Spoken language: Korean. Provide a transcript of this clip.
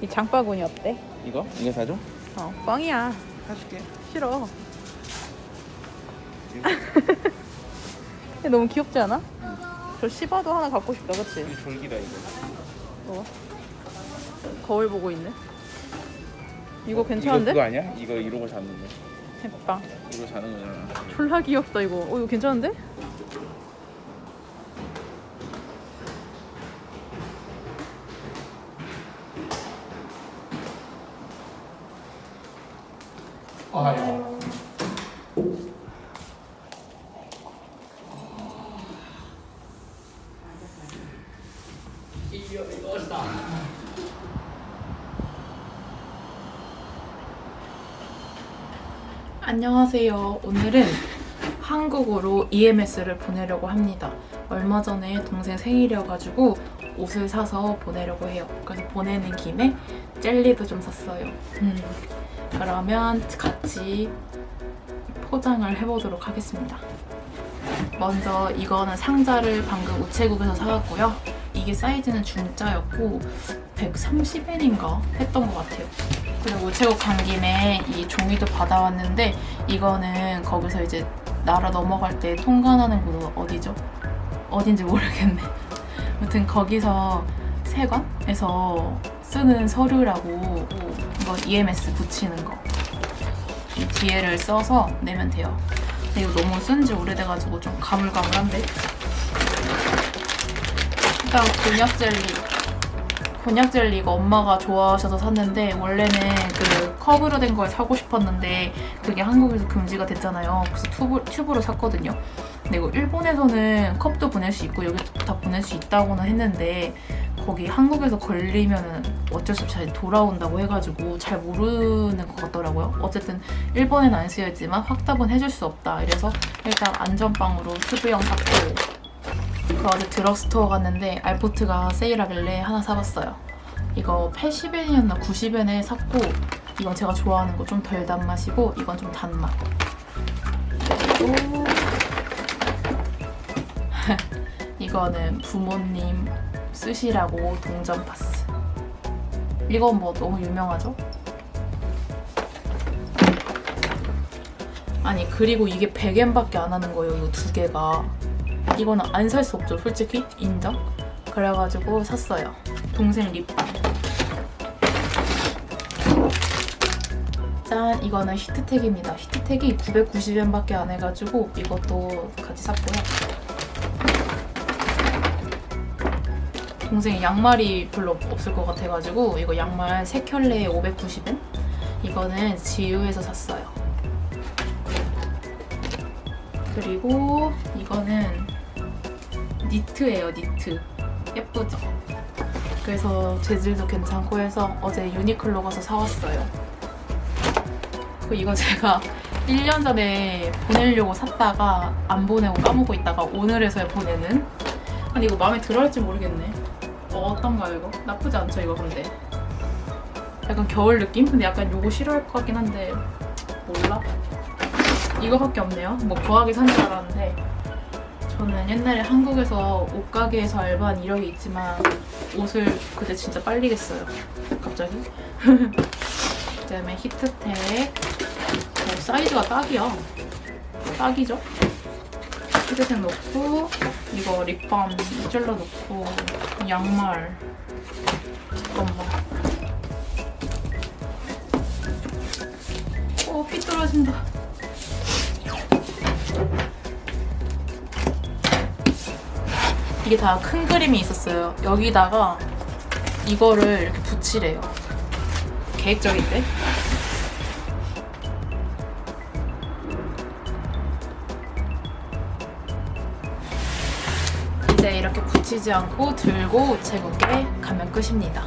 이 장바구니 어때? 이거? 이거 사줘? 어, 뻥이야. 사줄게. 싫어. 근데 너무 귀엽지 않아? 저 씹어도 하나 갖고 싶다, 그치? 이 졸기다 이거. 어. 거울 보고 있네. 이거 어, 괜찮은데? 이거 그거 아니야? 이거 이러고 자는 거. 해빵. 이러고 자는 거잖아. 졸라 귀엽다, 이거. 어, 이거 괜찮은데? 안녕하세요. 오늘은 한국으로 EMS를 보내려고 합니다. 얼마 전에 동생 생일이어가지고 옷을 사서 보내려고 해요. 그래서 보내는 김에 젤리도 좀 샀어요. 음, 그러면 같이 포장을 해보도록 하겠습니다. 먼저 이거는 상자를 방금 우체국에서 사왔고요. 이게 사이즈는 중짜였고 130엔인가 했던 것 같아요. 그리고 우체국 간 김에 이 종이도 받아왔는데 이거는 거기서 이제 나라 넘어갈 때 통관하는 곳 어디죠? 어딘지 모르겠네. 아무튼 거기서 세관에서 쓰는 서류라고 이거 EMS 붙이는 거. 이 뒤에를 써서 내면 돼요. 근데 이거 너무 쓴 지 오래돼가지고 좀 가물가물한데. 일단 곤약 젤리. 곤약 젤리 이거 엄마가 좋아하셔서 샀는데 원래는 그 컵으로 된 걸 사고 싶었는데 그게 한국에서 금지가 됐잖아요. 그래서 튜브, 튜브로 샀거든요. 근데 이거 일본에서는 컵도 보낼 수 있고 여기 다 보낼 수 있다고는 했는데 거기 한국에서 걸리면은 어쩔 수 없이 다시 돌아온다고 해가지고 잘 모르는 것 같더라고요. 어쨌든 일본에는 안 쓰여있지만 확답은 해줄 수 없다. 이래서 일단 안전빵으로 튜브형 샀고 그 어제 드럭스토어 갔는데 알포트가 세일하길래 하나 사봤어요. 이거 80엔이었나 90엔에 샀고 이건 제가 좋아하는 거 좀 덜 단맛이고 이건 좀 단맛. 그리고 이거는 부모님 쓰시라고 동전 파스. 이건 뭐 너무 유명하죠? 아니 그리고 이게 100엔밖에 안 하는 거예요. 이거 두 개가. 이거는 안 살 수 없죠, 솔직히 인정. 그래가지고 샀어요. 동생 립밤. 짠, 이거는 히트텍입니다. 히트텍이 990엔밖에 안 해가지고 이것도 같이 샀고요. 동생이 양말이 별로 없을 것 같아가지고 이거 양말 3켤레에 590엔? 이거는 지우에서 샀어요. 그리고 이거는 니트예요, 니트. 예쁘죠? 그래서 재질도 괜찮고 해서 어제 유니클로 가서 사왔어요. 그 이거 제가 1년 전에 보내려고 샀다가 안 보내고 까먹고 있다가 오늘에서야 보내는. 아니 이거 마음에 들어 할지 모르겠네. 어, 어떤가요 이거? 나쁘지 않죠 이거 근데. 약간 겨울 느낌? 근데 약간 요거 싫어할 것 같긴 한데 몰라. 이거밖에 없네요. 뭐 구하기 산줄 알았는데 저는 옛날에 한국에서 옷가게에서 알바한 이력이 있지만 옷을 그때 진짜 빨리겠어요. 갑자기. 그다음에 히트텍 뭐 사이즈가 딱이야. 딱이죠? 히트텍 넣고 이거 립밤 찔러 넣고 양말 잠깐만. 오, 피 떨어진다. 이게 다 큰 그림이 있었어요. 여기다가 이거를 이렇게 붙이래요. 계획적인데? 이제 이렇게 붙이지 않고 들고 우체국에 가면 끝입니다.